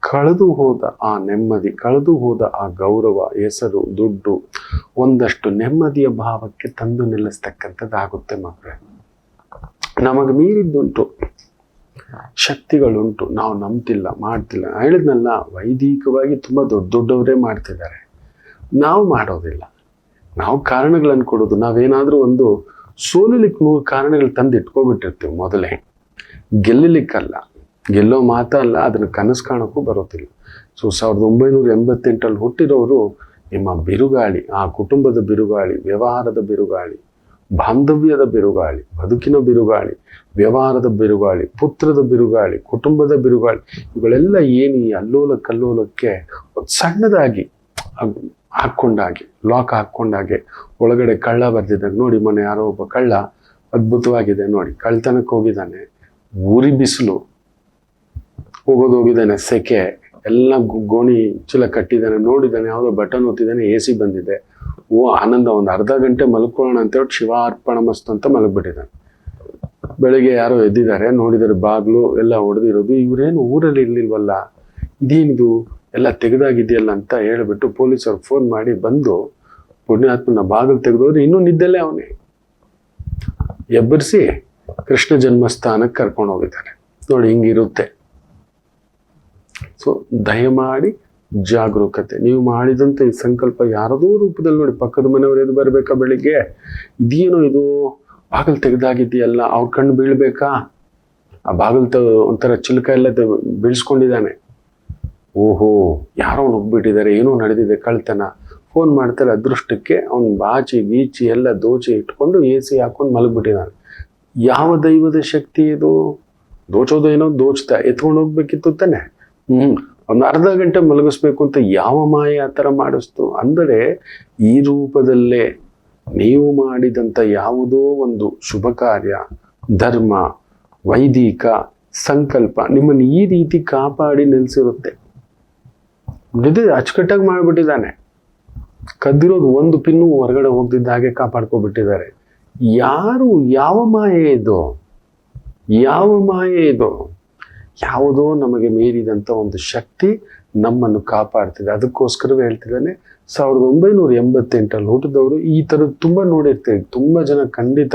ಕಳೆದು ಹೋದ ಆ ನೆಮ್ಮದಿ, ಕಳೆದು ಹೋದ ಆ ಗೌರವ, ಹೆಸರು, ದುಡ್ಡು ಒಂದಷ್ಟು ನೆಮ್ಮದಿಯ ಭಾವಕ್ಕೆ ತಂದು ನಿಲ್ಲಿಸ್ತಕ್ಕಂಥದ್ದಾಗುತ್ತೆ ಮಕ್ಕಳೇ. ನಮಗೆ ಮೀರಿದ್ದುಂಟು, ಶಕ್ತಿಗಳುಂಟು, ನಾವು ನಂಬ್ತಿಲ್ಲ, ಮಾಡ್ತಿಲ್ಲ. ಹೇಳಿದ್ನಲ್ಲ, ವೈದಿಕವಾಗಿ ತುಂಬ ದೊಡ್ಡ ದೊಡ್ಡವರೇ ಮಾಡ್ತಿದ್ದಾರೆ. ನಾವು ಮಾಡೋದಿಲ್ಲ. ನಾವು ಕಾರಣಗಳನ್ನು ಕೊಡೋದು, ನಾವೇನಾದರೂ ಒಂದು ಸೋಲಲಿಕ್ಕೆ ಮೂರು ಕಾರಣಗಳು ತಂದು ಇಟ್ಕೊಬಿಟ್ಟಿರ್ತೀವಿ ಮೊದಲೇ. ಗೆಲ್ಲಲಿಕ್ಕಲ್ಲ. ಗೆಲ್ಲೋ ಮಾತಲ್ಲ ಅದನ್ನು ಕನಸು ಕಾಣೋಕ್ಕೂ ಬರೋದಿಲ್ಲ. ಸೊ ಸಾವಿರದ ಒಂಬೈನೂರ ಎಂಬತ್ತೆಂಟಲ್ಲಿ ಹುಟ್ಟಿರೋರು ನಿಮ್ಮ ಬಿರುಗಾಳಿ, ಆ ಕುಟುಂಬದ ಬಿರುಗಾಳಿ, ವ್ಯವಹಾರದ ಬಿರುಗಾಳಿ, ಬಾಂಧವ್ಯದ ಬಿರುಗಾಳಿ, ಬದುಕಿನ ಬಿರುಗಾಳಿ, ವ್ಯವಹಾರದ ಬಿರುಗಾಳಿ, ಪುತ್ರದ ಬಿರುಗಾಳಿ, ಕುಟುಂಬದ ಬಿರುಗಾಳಿ, ಇವುಗಳೆಲ್ಲ ಏನು ಈ ಅಲ್ಲೋಲ ಕಲ್ಲೋಲಕ್ಕೆ ಒಂದು ಸಣ್ಣದಾಗಿ ಹಾಕ್ಕೊಂಡಾಗೆ ಲಾಕ್ ಹಾಕ್ಕೊಂಡಾಗೆ ಒಳಗಡೆ ಕಳ್ಳ ಬರ್ತಿದ್ದಾಗ ನೋಡಿ ಮೊನ್ನೆ ಯಾರೋ ಒಬ್ಬ ಕಳ್ಳ ಅದ್ಭುತವಾಗಿದೆ. ನೋಡಿ, ಕಳ್ತನಕ್ಕೆ ಹೋಗಿದ್ದಾನೆ. ಉರಿ ಬಿಸಿಲು. ಹೋಗೋದು ಹೋಗಿದ್ದಾನೆ, ಸೆಕೆ. ಎಲ್ಲ ಗೋಣಿ ಚೀಲ ಕಟ್ಟಿದ್ದಾನೆ, ನೋಡಿದ್ದಾನೆ, ಯಾವುದೋ ಬಟನ್ ಒತ್ತಿದ್ದಾನೆ, ಎ ಸಿ ಬಂದಿದೆ. ಓ, ಆನಂದ, ಒಂದು ಅರ್ಧ ಗಂಟೆ ಮಲ್ಕೊಳ್ಳೋಣ ಅಂತ ಹೇಳಿ ಶಿವಾರ್ಪಣ ಮಸ್ತ್ ಅಂತ ಮಲಗಿಬಿಟ್ಟಿದ್ದಾನೆ. ಬೆಳಿಗ್ಗೆ ಯಾರೋ ಎದ್ದಿದ್ದಾರೆ ನೋಡಿದರೆ ಬಾಗ್ಲು ಎಲ್ಲ ಹೊಡೆದಿರೋದು ಇವರೇನು ಊರಲ್ಲಿ ಇರ್ಲಿಲ್ವಲ್ಲ? ಇದೇನಿದು? ಎಲ್ಲ ತೆಗೆದಾಗಿದೆಯಲ್ಲ ಅಂತ ಹೇಳಿಬಿಟ್ಟು ಪೊಲೀಸರು ಫೋನ್ ಮಾಡಿ ಬಂದು, ಪುಣ್ಯಾತ್ಮನ ಬಾಗಿಲು ತೆಗೆದೋದ್ರೆ ಇನ್ನೂ ನಿದ್ದಲ್ಲೇ ಅವನೇ. ಎಬ್ಬರಿಸಿ ಕೃಷ್ಣ ಜನ್ಮಸ್ಥಾನಕ್ಕೆ ಕರ್ಕೊಂಡು ಹೋಗಿದ್ದಾರೆ ನೋಡಿ, ಹಿಂಗಿರುತ್ತೆ. ಸೊ ದಯಮಾಡಿ ಜಾಗರೂಕತೆ. ನೀವು ಮಾಡಿದಂಥ ಈ ಸಂಕಲ್ಪ ಯಾರದೋ ರೂಪದಲ್ಲಿ ನೋಡಿ, ಪಕ್ಕದ ಮನೆಯವರು ಎದ್ದು ಬರಬೇಕಾ ಬೆಳಿಗ್ಗೆ? ಇದೇನೋ ಇದು ಬಾಗಿಲು ತೆಗೆದಾಗಿದೆಯಲ್ಲ, ಅವ್ರ ಕಣ್ಣು ಬೀಳ್ಬೇಕಾ? ಆ ಬಾಗಿಲು ತ, ಒಂಥರ ಚಿಲ್ಕ ಎಲ್ಲ ಬೀಳ್ಸ್ಕೊಂಡಿದ್ದಾನೆ. ಓಹೋ, ಯಾರೋ ನುಗ್ಬಿಟ್ಟಿದ್ದಾರೆ ಏನೋ ನಡೆದಿದೆ ಕಳ್ತನ ಫೋನ್ ಮಾಡ್ತಾರೆ, ಅದೃಷ್ಟಕ್ಕೆ ಅವ್ನು ಬಾಚಿ, ಬೀಚಿ ಎಲ್ಲ ದೋಚಿ ಇಟ್ಕೊಂಡು ಎ ಸಿ ಹಾಕೊಂಡು ಮಲಗ್ಬಿಟ್ಟಿದ್ದಾನೆ. ಯಾವ ದೈವದ ಶಕ್ತಿ ಇದು? ದೋಚೋದು ಏನೋ ದೋಚ್ತಾ, ಎತ್ಕೊಂಡು ಹೋಗ್ಬೇಕಿತ್ತು ತಾನೆ. ಒಂದು ಅರ್ಧ ಗಂಟೆ ಮಲಗಿಸ್ಬೇಕು ಅಂತ ಯಾವ ಮಾಯ ಆ ಥರ ಮಾಡಿಸ್ತು? ಅಂದರೆ ಈ ರೂಪದಲ್ಲೇ ನೀವು ಮಾಡಿದಂಥ ಯಾವುದೋ ಒಂದು ಶುಭ ಕಾರ್ಯ, ಧರ್ಮ, ವೈದಿಕ ಸಂಕಲ್ಪ ನಿಮ್ಮನ್ನು ಈ ರೀತಿ ಕಾಪಾಡಿ ನೆಲೆಸಿರುತ್ತೆ. ನಿಜ ಅಚ್ಚುಕಟ್ಟಾಗಿ ಮಾಡಿಬಿಟ್ಟಿದ್ದಾನೆ. ಕದ್ದಿರೋದು ಒಂದು ಪಿನ್ನು ಹೊರಗಡೆ ಹೋಗ್ತಿದ್ದ ಹಾಗೆ ಕಾಪಾಡ್ಕೊಬಿಟ್ಟಿದ್ದಾರೆ. ಯಾರು ಯಾವ ಮಾಯೆ ಇದು? ಯಾವ ಮಾಯೆ ಇದು? ಯಾವುದೋ ನಮಗೆ ಮೀರಿದಂಥ ಒಂದು ಶಕ್ತಿ ನಮ್ಮನ್ನು ಕಾಪಾಡ್ತಿದೆ. ಅದಕ್ಕೋಸ್ಕರವೇ ಹೇಳ್ತಿದ್ದಾನೆ, ಸಾವಿರದ ಒಂಬೈನೂರ ಎಂಬತ್ತೆಂಟಲ್ಲಿ ಹುಟ್ಟಿದವರು ಈ ಥರದ್ದು ತುಂಬ ನೋಡಿರ್ತೀವಿ ತುಂಬ ಜನ ಖಂಡಿತ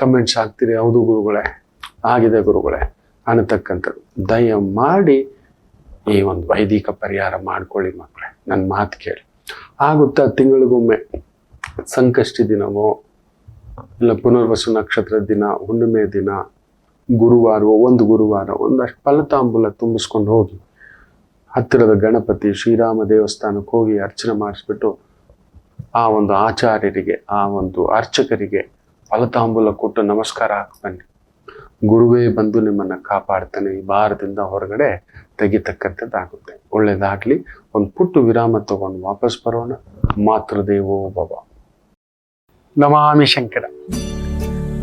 ಕಮೆಂಟ್ಸ್ ಹಾಕ್ತೀರಿ, ಹೌದು ಗುರುಗಳೇ, ಆಗಿದೆ ಗುರುಗಳೇ, ಅನ್ನತಕ್ಕಂಥದ್ದು. ದಯಮಾಡಿ ಈ ಒಂದು ವೈದಿಕ ಪರಿಹಾರ ಮಾಡ್ಕೊಳ್ಳಿ ಮಕ್ಕಳೇ ನನ್ನ ಮಾತು ಕೇಳಿ. ಆಗುತ್ತಾ ತಿಂಗಳಿಗೊಮ್ಮೆ ಸಂಕಷ್ಟಿ ದಿನವೋ, ಇಲ್ಲ ಪುನರ್ವಸು ನಕ್ಷತ್ರ ದಿನ, ಹುಣ್ಣಿಮೆ ದಿನ ಗುರುವಾರವೋ ಒಂದು ಗುರುವಾರ, ಒಂದಷ್ಟು ಫಲತಾಂಬೂಲ ತುಂಬಿಸ್ಕೊಂಡು ಹೋಗಿ ಹತ್ತಿರದ ಗಣಪತಿ ಶ್ರೀರಾಮ ದೇವಸ್ಥಾನಕ್ಕೆ ಹೋಗಿ ಅರ್ಚನೆ ಮಾಡಿಸ್ಬಿಟ್ಟು ಆ ಒಂದು ಆಚಾರ್ಯರಿಗೆ, ಆ ಒಂದು ಅರ್ಚಕರಿಗೆ ಫಲತಾಂಬೂಲ ಕೊಟ್ಟು ನಮಸ್ಕಾರ ಹಾಕಿ ಬನ್ನಿ. ಗುರುವೇ ಬಂದು ನಿಮ್ಮನ್ನು ಕಾಪಾಡ್ತಾನೆ, ಈ ಭಾರದಿಂದ ಹೊರಗಡೆ ತೆಗಿತಕ್ಕಂಥದ್ದಾಗುತ್ತೆ. ಒಳ್ಳೇದಾಗ್ಲಿ, ಒಂದು ಪುಟ್ಟು ವಿರಾಮ ತಗೊಂಡು ವಾಪಸ್ ಬರೋಣ. ಮಾತೃದೇವೋ ಭವ. ನಮಾಮಿ ಶಂಕರ.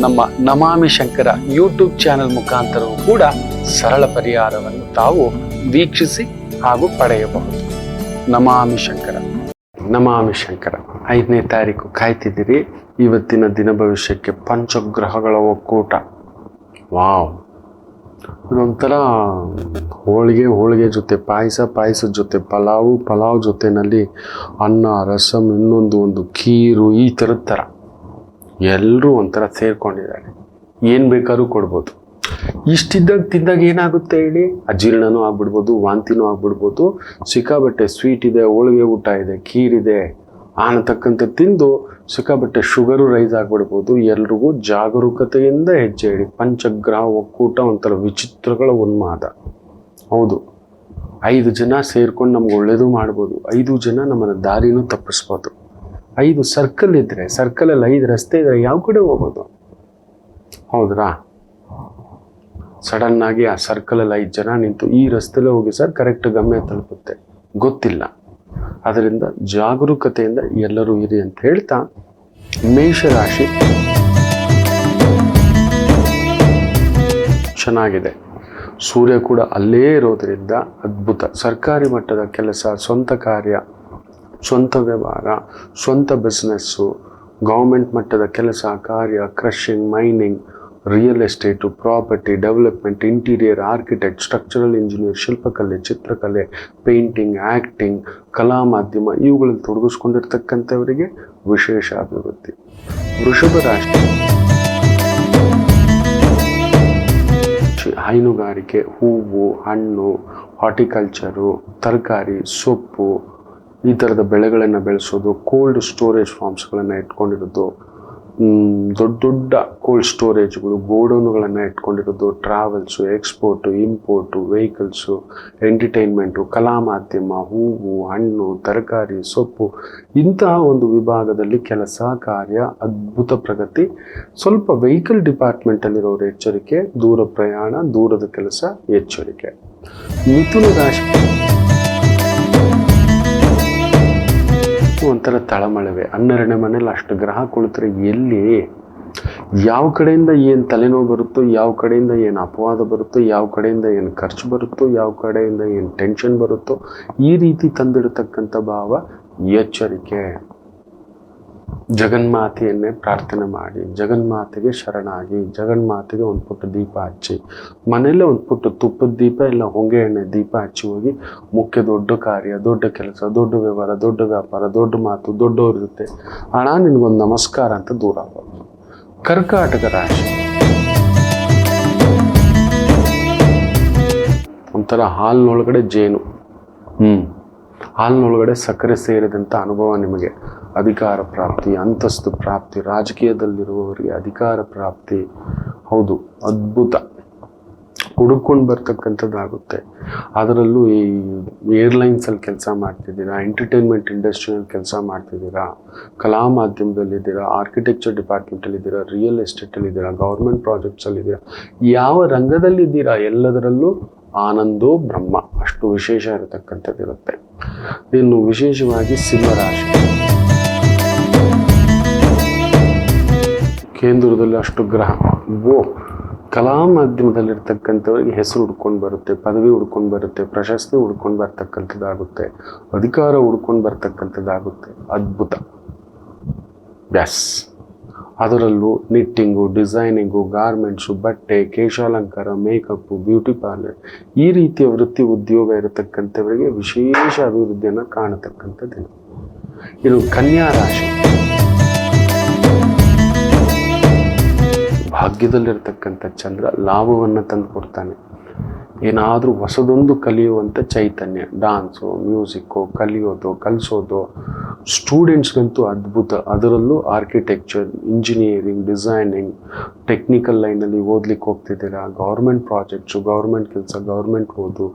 ನಮ್ಮ ನಮಾಮಿ ಶಂಕರ ಯೂಟ್ಯೂಬ್ ಚಾನೆಲ್ ಮುಖಾಂತರವೂ ಕೂಡ ಸರಳ ಪರಿಹಾರವನ್ನು ತಾವು ವೀಕ್ಷಿಸಿ ಹಾಗೂ ಪಡೆಯಬಹುದು. ನಮಾಮಿ ಶಂಕರ. ನಮಾಮಿ ಶಂಕರ, ಐದನೇ ತಾರೀಕು ಕಾಯ್ತಿದ್ದೀರಿ. ಇವತ್ತಿನ ದಿನ ಭವಿಷ್ಯಕ್ಕೆ ಪಂಚಗ್ರಹಗಳ ಒಕ್ಕೂಟ. ವಾವ್. ಇದೊಂಥರ ಹೋಳಿಗೆ ಹೋಳಿಗೆ ಜೊತೆ, ಪಾಯಸ, ಪಾಯಸದ ಜೊತೆ, ಪಲಾವು, ಪಲಾವ್ ಜೊತೆನಲ್ಲಿ ಅನ್ನ ರಸಮ್ ಇನ್ನೊಂದು ಒಂದು, ಖೀರು, ಈ ಥರದ ಥರ. ಎಲ್ಲರೂ ಒಂಥರ ಸೇರ್ಕೊಂಡಿದ್ದಾರೆ. ಏನು ಬೇಕಾದ್ರೂ ಕೊಡ್ಬೋದು. ಇಷ್ಟಿದ್ದಾಗ ತಿಂದಾಗ ಏನಾಗುತ್ತೆ ಹೇಳಿ? ಅಜೀರ್ಣನೂ ಆಗ್ಬಿಡ್ಬೋದು, ವಾಂತಿನೂ ಆಗ್ಬಿಡ್ಬೋದು. ಸಿಕ್ಕಾಬಟ್ಟೆ ಸ್ವೀಟ್ ಇದೆ, ಹೋಳಿಗೆ ಊಟ ಇದೆ ಖೀರಿದೆ ಆನತಕ್ಕಂತೆ ತಿಂದು ಸಿಕ್ಕಾಬಟ್ಟೆ ಶುಗರು ರೈಸ್ ಆಗ್ಬಿಡ್ಬೋದು. ಎಲ್ರಿಗೂ ಜಾಗರೂಕತೆಯಿಂದ ಹೆಜ್ಜೆ ಇಡಿ. ಪಂಚಗ್ರಹ, ಒಕ್ಕೂಟ ಒಂಥರ ವಿಚಿತ್ರಗಳ ಉನ್ಮಾದ. ಹೌದು. ಐದು ಜನ ಸೇರ್ಕೊಂಡು ನಮ್ಗೆ ಒಳ್ಳೇದು ಮಾಡ್ಬೋದು. ಐದು ಜನ ನಮ್ಮನ್ನು ದಾರಿನೂ ತಪ್ಪಿಸ್ಬೋದು. ಐದು ಸರ್ಕಲ್ ಇದ್ದರೆ ಸರ್ಕಲಲ್ಲಿ ಐದು ರಸ್ತೆ ಇದ್ರೆ ಯಾವ ಕಡೆ ಹೋಗೋದು? ಹೌದ್ರಾ? ಸಡನ್ ಆಗಿ ಆ ಸರ್ಕಲಲ್ಲಿ ಐದು ಜನ ನಿಂತು ಈ ರಸ್ತೆಲೇ ಹೋಗಿ ಸರ್ ಕರೆಕ್ಟ್ ಗಮ್ಯ ತಲುಪುತ್ತೆ. ಗೊತ್ತಿಲ್ಲ. ಅದರಿಂದ ಜಾಗರೂಕತೆಯಿಂದ ಎಲ್ಲರೂ ಇರಿ ಅಂತ ಹೇಳ್ತಾ ಮೇಷರಾಶಿ ಚೆನ್ನಾಗಿದೆ. ಸೂರ್ಯ ಕೂಡ ಅಲ್ಲೇ ಇರೋದ್ರಿಂದ ಅದ್ಭುತ. ಸರ್ಕಾರಿ ಮಟ್ಟದ ಕೆಲಸ, ಸ್ವಂತ ಕಾರ್ಯ ಸ್ವಂತ ವ್ಯವಹಾರ, ಸ್ವಂತ ಬಿಸ್ನೆಸ್ಸು ಗೌರ್ಮೆಂಟ್ ಮಟ್ಟದ ಕೆಲಸ, ಕಾರ್ಯ crushing mining real estate property development interior architect structural engineer ಶಿಲ್ಪಕಲೆ, ಚಿತ್ರಕಲೆ ಪೇಂಟಿಂಗ್ ಆ್ಯಕ್ಟಿಂಗ್ ಕಲಾ ಮಾಧ್ಯಮ, ಇವುಗಳಲ್ಲಿ ತೊಡಗಿಸ್ಕೊಂಡಿರ್ತಕ್ಕಂಥವರಿಗೆ ವಿಶೇಷ ಅಭಿವೃದ್ಧಿ. ವೃಷಭ ರಾಶಿ. ಹೈನುಗಾರಿಕೆ, ಹೂವು, ಹಣ್ಣು ಹಾರ್ಟಿಕಲ್ಚರು ತರಕಾರಿ, ಸೊಪ್ಪು ಈ ಥರದ ಬೆಳೆಗಳನ್ನು ಬೆಳೆಸೋದು ಕೋಲ್ಡ್ ಸ್ಟೋರೇಜ್ ಫಾರ್ಮ್ಸ್ಗಳನ್ನು ಇಟ್ಕೊಂಡಿರೋದು ದೊಡ್ಡ ದೊಡ್ಡ ಕೋಲ್ಡ್ ಸ್ಟೋರೇಜ್ಗಳು ಗೋಡೌನ್ಗಳನ್ನು ಇಟ್ಕೊಂಡಿರೋದು travels export import vehicles entertainment ಕಲಾ ಮಾಧ್ಯಮ ಹೂವು, ಹಣ್ಣು, ತರಕಾರಿ, ಸೊಪ್ಪು, ಇಂತಹ ಒಂದು ವಿಭಾಗದಲ್ಲಿ ಕೆಲಸ, ಕಾರ್ಯ, ಅದ್ಭುತ ಪ್ರಗತಿ. ಸ್ವಲ್ಪ ವೆಹಿಕಲ್ ಡಿಪಾರ್ಟ್ಮೆಂಟಲ್ಲಿರೋರು ಎಚ್ಚರಿಕೆ, ದೂರ ಪ್ರಯಾಣ, ದೂರದ ಕೆಲಸ, ಎಚ್ಚರಿಕೆ. ಮಿಥುನ ರಾಶಿ ಒಂಥರ ತಳಮಳವೆ. ಹನ್ನೆರಡನೇ ಮನೇಲಿ ಅಷ್ಟು ಗ್ರಹ ಕುಳಿತರೆ ಎಲ್ಲಿ? ಯಾವ ಕಡೆಯಿಂದ ಏನು ತಲೆನೋವು ಬರುತ್ತೋ, ಯಾವ ಕಡೆಯಿಂದ ಏನು ಅಪವಾದ ಬರುತ್ತೋ, ಯಾವ ಕಡೆಯಿಂದ ಏನು ಖರ್ಚು ಬರುತ್ತೋ, ಯಾವ ಕಡೆಯಿಂದ ಏನು ಟೆನ್ಷನ್ ಬರುತ್ತೋ, ಈ ರೀತಿ ತಂದಿಡತಕ್ಕಂಥ ಭಾವ ಎಚ್ಚರಿಕೆ. ಜಗನ್ಮಾತೆಯನ್ನೇ ಪ್ರಾರ್ಥನೆ ಮಾಡಿ, ಜಗನ್ಮಾತೆಗೆ ಶರಣಾಗಿ, ಜಗನ್ಮಾತೆಗೆ ಒಂದು ಪುಟ್ಟ ದೀಪ ಹಚ್ಚಿ, ಮನೆಯಲ್ಲೇ ಒಂದು ಪುಟ್ಟ ತುಪ್ಪದ ದೀಪ ಇಲ್ಲ ಹೊಂಗೆ ಎಣ್ಣೆ ದೀಪ ಹಚ್ಚಿ ಹೋಗಿ ಮುಖ್ಯ ದೊಡ್ಡ ಕಾರ್ಯ, ದೊಡ್ಡ ಕೆಲಸ, ದೊಡ್ಡ ವ್ಯವಹಾರ, ದೊಡ್ಡ ವ್ಯಾಪಾರ, ದೊಡ್ಡ ಮಾತು, ದೊಡ್ಡವ್ರ ಜೊತೆ ಹಣ ನಿನಗೊಂದು ನಮಸ್ಕಾರ ಅಂತ ದೂರ ಆಗೋದು ಕರ್ಕಾಟಕ ರಾಶಿ. ಒಂಥರ ಹಾಲಿನೊಳಗಡೆ ಜೇನು. ಹ್ಞೂ ಹಾಲಿನೊಳಗಡೆ ಸಕ್ಕರೆ ಸೇರಿದಂಥ ಅನುಭವ ನಿಮಗೆ. ಅಧಿಕಾರ ಪ್ರಾಪ್ತಿ, ಅಂತಸ್ತು ಪ್ರಾಪ್ತಿ, ರಾಜಕೀಯದಲ್ಲಿರುವವರಿಗೆ ಅಧಿಕಾರ ಪ್ರಾಪ್ತಿ. ಹೌದು, ಅದ್ಭುತ. ಹುಡುಕೊಂಡು ಬರ್ತಕ್ಕಂಥದ್ದಾಗುತ್ತೆ. ಅದರಲ್ಲೂ ಈ ಏರ್ಲೈನ್ಸಲ್ಲಿ ಕೆಲಸ ಮಾಡ್ತಿದ್ದೀರಾ, ಎಂಟರ್ಟೈನ್ಮೆಂಟ್ ಇಂಡಸ್ಟ್ರಿಯಲ್ಲಿ ಕೆಲಸ ಮಾಡ್ತಿದ್ದೀರಾ, ಕಲಾ ಮಾಧ್ಯಮದಲ್ಲಿದ್ದೀರಾ ಆರ್ಕಿಟೆಕ್ಚರ್ ಡಿಪಾರ್ಟ್ಮೆಂಟಲ್ಲಿದ್ದೀರಾ ರಿಯಲ್ ಎಸ್ಟೇಟಲ್ಲಿದ್ದೀರಾ ಗೌರ್ಮೆಂಟ್ ಪ್ರಾಜೆಕ್ಟ್ಸಲ್ಲಿದ್ದೀರಾ ಯಾವ ರಂಗದಲ್ಲಿದ್ದೀರಾ ಎಲ್ಲದರಲ್ಲೂ ಆನಂದೋ ಬ್ರಹ್ಮ. ಅಷ್ಟು ವಿಶೇಷ ಇರತಕ್ಕಂಥದ್ದಿರುತ್ತೆ. ಇನ್ನು ವಿಶೇಷವಾಗಿ ಸಿಂಹರಾಶಿ. ಕೇಂದ್ರದಲ್ಲಿ ಅಷ್ಟು ಗ್ರಹ. ಓ, ಕಲಾ ಮಾಧ್ಯಮದಲ್ಲಿರ್ತಕ್ಕಂಥವ್ರಿಗೆ ಹೆಸರು ಹುಡ್ಕೊಂಡು ಬರುತ್ತೆ, ಪದವಿ ಹುಡ್ಕೊಂಡು ಬರುತ್ತೆ, ಪ್ರಶಸ್ತಿ ಹುಡ್ಕೊಂಡು ಬರ್ತಕ್ಕಂಥದ್ದಾಗುತ್ತೆ, ಅಧಿಕಾರ ಹುಡ್ಕೊಂಡು ಬರ್ತಕ್ಕಂಥದ್ದಾಗುತ್ತೆ. ಅದ್ಭುತ. ಬ್ಯಾಸ್. ಅದರಲ್ಲೂ ನಿಟ್ಟಿಂಗು, ಡಿಸೈನಿಂಗು, ಗಾರ್ಮೆಂಟ್ಸು, ಬಟ್ಟೆ, ಕೇಶಾಲಂಕಾರ, ಮೇಕಪ್ಪು, ಬ್ಯೂಟಿ ಪಾರ್ಲರ್, ಈ ರೀತಿಯ ವೃತ್ತಿ ಉದ್ಯೋಗ ಇರತಕ್ಕಂಥವರಿಗೆ ವಿಶೇಷ ಅಭಿವೃದ್ಧಿಯನ್ನು ಕಾಣತಕ್ಕಂಥದ್ದು. ಇದು ಕನ್ಯಾ ರಾಶಿ. ಭಾಗ್ಯದಲ್ಲಿರ್ತಕ್ಕಂಥ ಚಂದ್ರ ಲಾಭವನ್ನು ತಂದು ಕೊಡ್ತಾನೆ. ಏನಾದರೂ ಹೊಸದೊಂದು ಕಲಿಯುವಂಥ ಚೈತನ್ಯ ಡಾನ್ಸು ಮ್ಯೂಸಿಕ್ಕು ಕಲಿಯೋದು, ಕಲಿಸೋದು ಸ್ಟೂಡೆಂಟ್ಸ್ಗಂತೂ ಅದ್ಭುತ. ಅದರಲ್ಲೂ ಆರ್ಕಿಟೆಕ್ಚರ್ ಇಂಜಿನಿಯರಿಂಗ್ ಡಿಸೈನಿಂಗ್ ಟೆಕ್ನಿಕಲ್ ಲೈನಲ್ಲಿ ಓದ್ಲಿಕ್ಕೆ ಹೋಗ್ತಿದ್ದೀರಾ? ಗೌರ್ಮೆಂಟ್ ಪ್ರಾಜೆಕ್ಟ್ಸು ಗೌರ್ಮೆಂಟ್ ಕೆಲಸ ಗೌರ್ಮೆಂಟ್ ಓದು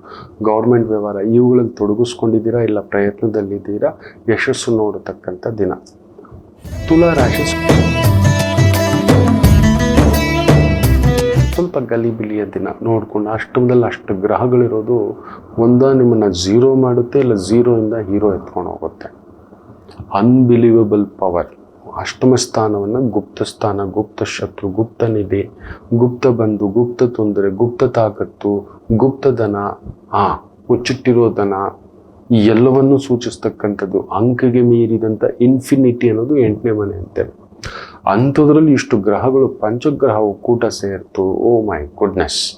ಗೌರ್ಮೆಂಟ್ ವ್ಯವಹಾರ, ಇವುಗಳಲ್ಲಿ ತೊಡಗಿಸ್ಕೊಂಡಿದ್ದೀರಾ? ಇಲ್ಲ ಪ್ರಯತ್ನದಲ್ಲಿದ್ದೀರಾ? ಯಶಸ್ಸು ನೋಡತಕ್ಕಂಥ ದಿನ. ತುಲಾ ರಾಶಿ ಸ್ವಲ್ಪ ಗಲಿಬಿಲಿಯ ದಿನ ನೋಡ್ಕೊಂಡು ಅಷ್ಟಮದಲ್ಲಿ ಅಷ್ಟು ಗ್ರಹಗಳಿರೋದು ಒಂದ ನಿಮ್ಮನ್ನು ಝೀರೋ ಮಾಡುತ್ತೆ ಇಲ್ಲ ಝೀರೋಯಿಂದ ಹೀರೋ ಎತ್ಕೊಂಡು ಹೋಗುತ್ತೆ. ಅನ್ಬಿಲೀವಬಲ್ ಪವರ್ ಅಷ್ಟಮ ಸ್ಥಾನವನ್ನು ಗುಪ್ತ ಸ್ಥಾನ, ಗುಪ್ತ ಶತ್ರು, ಗುಪ್ತ ನಿಧಿ, ಗುಪ್ತ ಬಂಧು, ಗುಪ್ತ ತೊಂದರೆ, ಗುಪ್ತ ತಾಕತ್ತು ಗುಪ್ತಧನ ಆ ಮುಚ್ಚಿಟ್ಟಿರೋ ದನ ಎಲ್ಲವನ್ನೂ ಸೂಚಿಸ್ತಕ್ಕಂಥದ್ದು ಅಂಕೆಗೆ ಮೀರಿದಂಥ ಇನ್ಫಿನಿಟಿ ಅನ್ನೋದು ಎಂಟನೇ ಮನೆ ಅಂತೇವೆ ಅಂಥದ್ರಲ್ಲಿ ಇಷ್ಟು ಗ್ರಹಗಳು ಪಂಚಗ್ರಹ ಒಕ್ಕೂಟ ಸೇರ್ತು. Oh my goodness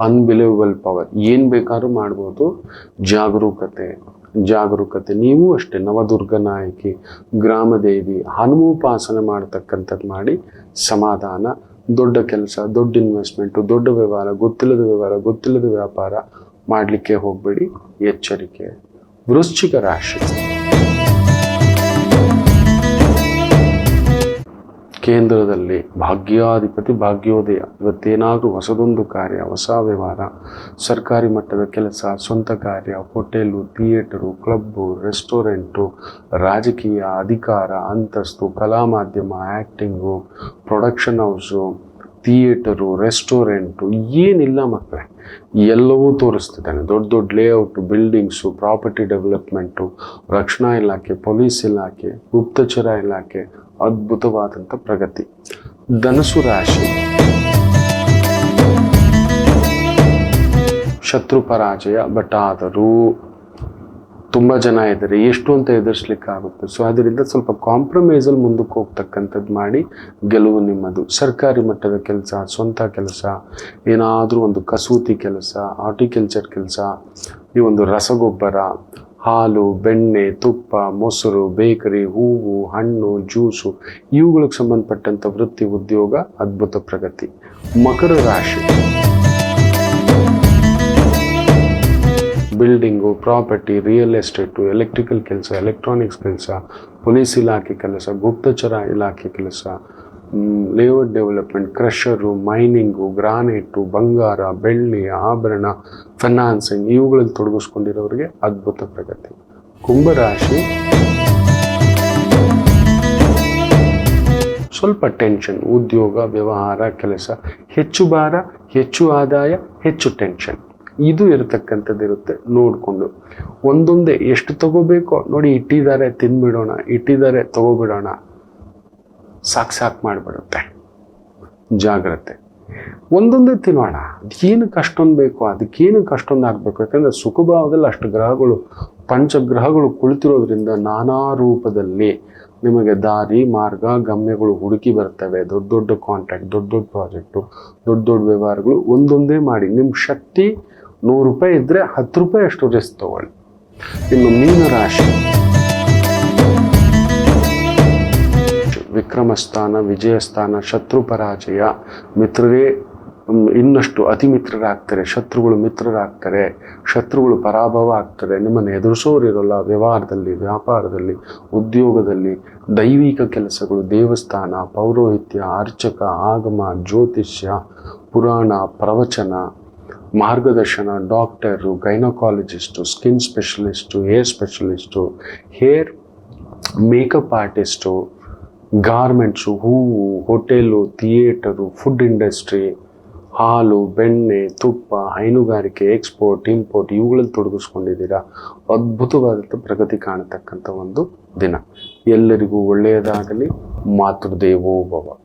unbelievable power ಏನು ಬೇಕಾದ್ರೂ ಮಾಡ್ಬೋದು. ಜಾಗರೂಕತೆ ಜಾಗರೂಕತೆ. ನೀವು ಅಷ್ಟೇ, ನವದುರ್ಗ ನಾಯಕಿ, ಗ್ರಾಮದೇವಿ, ಹನುಮೋಪಾಸನೆ ಮಾಡ್ತಕ್ಕಂಥದ್ದು ಮಾಡಿ ಸಮಾಧಾನ, ದೊಡ್ಡ ಕೆಲಸ, ದೊಡ್ಡ ಇನ್ವೆಸ್ಟ್ಮೆಂಟು ದೊಡ್ಡ ವ್ಯವಹಾರ, ಗೊತ್ತಿಲ್ಲದ ವ್ಯವಹಾರ, ಗೊತ್ತಿಲ್ಲದ ವ್ಯಾಪಾರ ಮಾಡಲಿಕ್ಕೆ ಹೋಗಬೇಡಿ. ಎಚ್ಚರಿಕೆ. ವೃಶ್ಚಿಕ ರಾಶಿ. ಕೇಂದ್ರದಲ್ಲಿ ಭಾಗ್ಯಾಧಿಪತಿ ಭಾಗ್ಯೋದಯ. ಇವತ್ತೇನಾದರೂ ಹೊಸದೊಂದು ಕಾರ್ಯ, ಹೊಸ ವ್ಯವಹಾರ, ಸರ್ಕಾರಿ ಮಟ್ಟದ ಕೆಲಸ, ಸ್ವಂತ ಕಾರ್ಯ, ಹೋಟೆಲು, ಥಿಯೇಟರು, ಕ್ಲಬ್ಬು, ರೆಸ್ಟೋರೆಂಟು, ರಾಜಕೀಯ, ಅಧಿಕಾರ, ಅಂತಸ್ತು, ಕಲಾ ಮಾಧ್ಯಮ acting production house theatre, restaurant, ಏನಿಲ್ಲ ಮಕ್ಕಳೇ. ಎಲ್ಲವೂ ತೋರಿಸ್ತಿದ್ದಾನೆ. ದೊಡ್ಡ ದೊಡ್ಡ ಲೇಔಟು ಬಿಲ್ಡಿಂಗ್ಸು ಪ್ರಾಪರ್ಟಿ ಡೆವಲಪ್ಮೆಂಟು ರಕ್ಷಣಾ ಇಲಾಖೆ ಪೊಲೀಸ್ ಇಲಾಖೆ, ಗುಪ್ತಚರ ಇಲಾಖೆ, ಅದ್ಭುತವಾದಂಥ ಪ್ರಗತಿ. ಧನಸು ರಾಶಿ. ಶತ್ರು ಪರಾಜಯ ಬಟ್ ಆದರೂ ತುಂಬ ಜನ ಇದ್ದಾರೆ. ಎಷ್ಟು ಅಂತ ಎದುರಿಸ್ಲಿಕ್ಕಾಗುತ್ತೆ? ಸೊ ಅದರಿಂದ ಸ್ವಲ್ಪ ಕಾಂಪ್ರಮೈಸಲ್ಲಿ ಮುಂದಕ್ಕೆ ಹೋಗ್ತಕ್ಕಂಥದ್ದು ಮಾಡಿ ಗೆಲುವು ನಿಮ್ಮದು. ಸರ್ಕಾರಿ ಮಟ್ಟದ ಕೆಲಸ, ಸ್ವಂತ ಕೆಲಸ, ಏನಾದರೂ ಒಂದು ಕಸೂತಿ ಕೆಲಸ ಆರ್ಟಿಕಲ್ಚರ್ ಕೆಲಸ, ಈ ಒಂದು ರಸಗೊಬ್ಬರ, ಹಾಲು, ಬೆಣ್ಣೆ, ತುಪ್ಪ, ಮೊಸರು, ಬೇಕರಿ, ಹೂವು, ಹಣ್ಣು, ಜ್ಯೂಸು, ಇವುಗಳಿಗೆ ಸಂಬಂಧಪಟ್ಟಂಥ ವೃತ್ತಿ, ಉದ್ಯೋಗ, ಅದ್ಭುತ ಪ್ರಗತಿ. ಮಕರ ರಾಶಿ. Building property real estate electrical ಕೆಲಸ ಎಲೆಕ್ಟ್ರಾನಿಕ್ಸ್ ಕೆಲಸ ಪೊಲೀಸ್ ಇಲಾಖೆ ಕೆಲಸ, ಗುಪ್ತಚರ ಇಲಾಖೆ ಕೆಲಸ layout development crusher mining granite ಬಂಗಾರ, ಬೆಳ್ಳಿ, ಆಭರಣ ಫೈನಾನ್ಸಿಂಗ್ ಇವುಗಳಲ್ಲಿ ತೊಡಗಿಸ್ಕೊಂಡಿರೋರಿಗೆ ಅದ್ಭುತ ಪ್ರಗತಿ. ಕುಂಭರಾಶಿ. ಸ್ವಲ್ಪ ಟೆನ್ಷನ್ ಉದ್ಯೋಗ, ವ್ಯವಹಾರ, ಕೆಲಸ, ಹೆಚ್ಚು ಭಾರ, ಹೆಚ್ಚು ಆದಾಯ, ಹೆಚ್ಚು ಟೆನ್ಷನ್ ಇದು ಇರತಕ್ಕಂಥದ್ದು ಇರುತ್ತೆ, ನೋಡಿಕೊಂಡು. ಒಂದೊಂದೇ ಎಷ್ಟು ತಗೋಬೇಕೋ, ನೋಡಿ ಇಟ್ಟಿದ್ದಾರೆ ತಿಂದ್ಬಿಡೋಣ ಇಟ್ಟಿದ್ದಾರೆ, ತಗೋಬಿಡೋಣ. ಸಾಕು ಸಾಕು ಮಾಡಿಬಿಡುತ್ತೆ. ಜಾಗ್ರತೆ. ಒಂದೊಂದೇ ತಿನ್ನೋಣ. ಅದಕ್ಕೇನಕ್ಕೆ ಅಷ್ಟೊಂದು ಬೇಕು ಅದಕ್ಕೇನಕ್ಕೆ ಅಷ್ಟೊಂದು ಆಗಬೇಕು? ಯಾಕಂದರೆ ಸುಖಭಾವದಲ್ಲಿ ಅಷ್ಟು ಗ್ರಹಗಳು, ಪಂಚಗ್ರಹಗಳು ಕುಳಿತಿರೋದ್ರಿಂದ ನಾನಾ ರೂಪದಲ್ಲಿ ನಿಮಗೆ ದಾರಿ, ಮಾರ್ಗ, ಗಮ್ಯಗಳು ಹುಡುಕಿ ಬರ್ತವೆ. ದೊಡ್ಡ ದೊಡ್ಡ ಕಾಂಟ್ಯಾಕ್ಟ್ ದೊಡ್ಡ ದೊಡ್ಡ ಪ್ರಾಜೆಕ್ಟು ದೊಡ್ಡ ದೊಡ್ಡ ವ್ಯವಹಾರಗಳು ಒಂದೊಂದೇ ಮಾಡಿ. ನಿಮ್ಮ ಶಕ್ತಿ ನೂರು ರೂಪಾಯಿ ಇದ್ದರೆ ಹತ್ತು ರೂಪಾಯಿ ಅಷ್ಟು ರಿಸ್ಕ್ ತಗೊಳ್ಳಿ. ಇನ್ನು ಮೀನರಾಶಿ. ವಿಕ್ರಮಸ್ಥಾನ, ವಿಜಯಸ್ಥಾನ, ಶತ್ರು ಪರಾಜಯ. ಮಿತ್ರರೇ ಇನ್ನಷ್ಟು ಅತಿ ಮಿತ್ರರಾಗ್ತಾರೆ. ಶತ್ರುಗಳು ಮಿತ್ರರಾಗ್ತಾರೆ. ಶತ್ರುಗಳು ಪರಾಭವ ಆಗ್ತಾರೆ. ನಿಮ್ಮನ್ನು ಎದುರಿಸೋರಿರೋಲ್ಲ ವ್ಯವಹಾರದಲ್ಲಿ, ವ್ಯಾಪಾರದಲ್ಲಿ, ಉದ್ಯೋಗದಲ್ಲಿ. ದೈವಿಕ ಕೆಲಸಗಳು, ದೇವಸ್ಥಾನ, ಪೌರೋಹಿತ್ಯ, ಅರ್ಚಕ, ಆಗಮ, ಜ್ಯೋತಿಷ್ಯ, ಪುರಾಣ, ಪ್ರವಚನ. ಮಾರ್ಗದರ್ಶನ, doctor, gynaecologist, skin specialist, hair specialist, hair makeup artist, garments, ಹೂವು, ಹೋಟೆಲು, ಥಿಯೇಟರು, ಫುಡ್ ಇಂಡಸ್ಟ್ರಿ, ಹಾಲು, ಬೆಣ್ಣೆ, ತುಪ್ಪ, ಹೈನುಗಾರಿಕೆ, ಎಕ್ಸ್ಪೋರ್ಟ್, ಇಂಪೋರ್ಟ್ ಇವುಗಳಲ್ಲಿ ತೊಡಗಿಸ್ಕೊಂಡಿದ್ದೀರಾ? ಅದ್ಭುತವಾದಂಥ ಪ್ರಗತಿ ಕಾಣತಕ್ಕಂಥ ಒಂದು ದಿನ. ಎಲ್ಲರಿಗೂ ಒಳ್ಳೆಯದಾಗಲಿ, ಮಾತೃದೇವೋ ಭವ.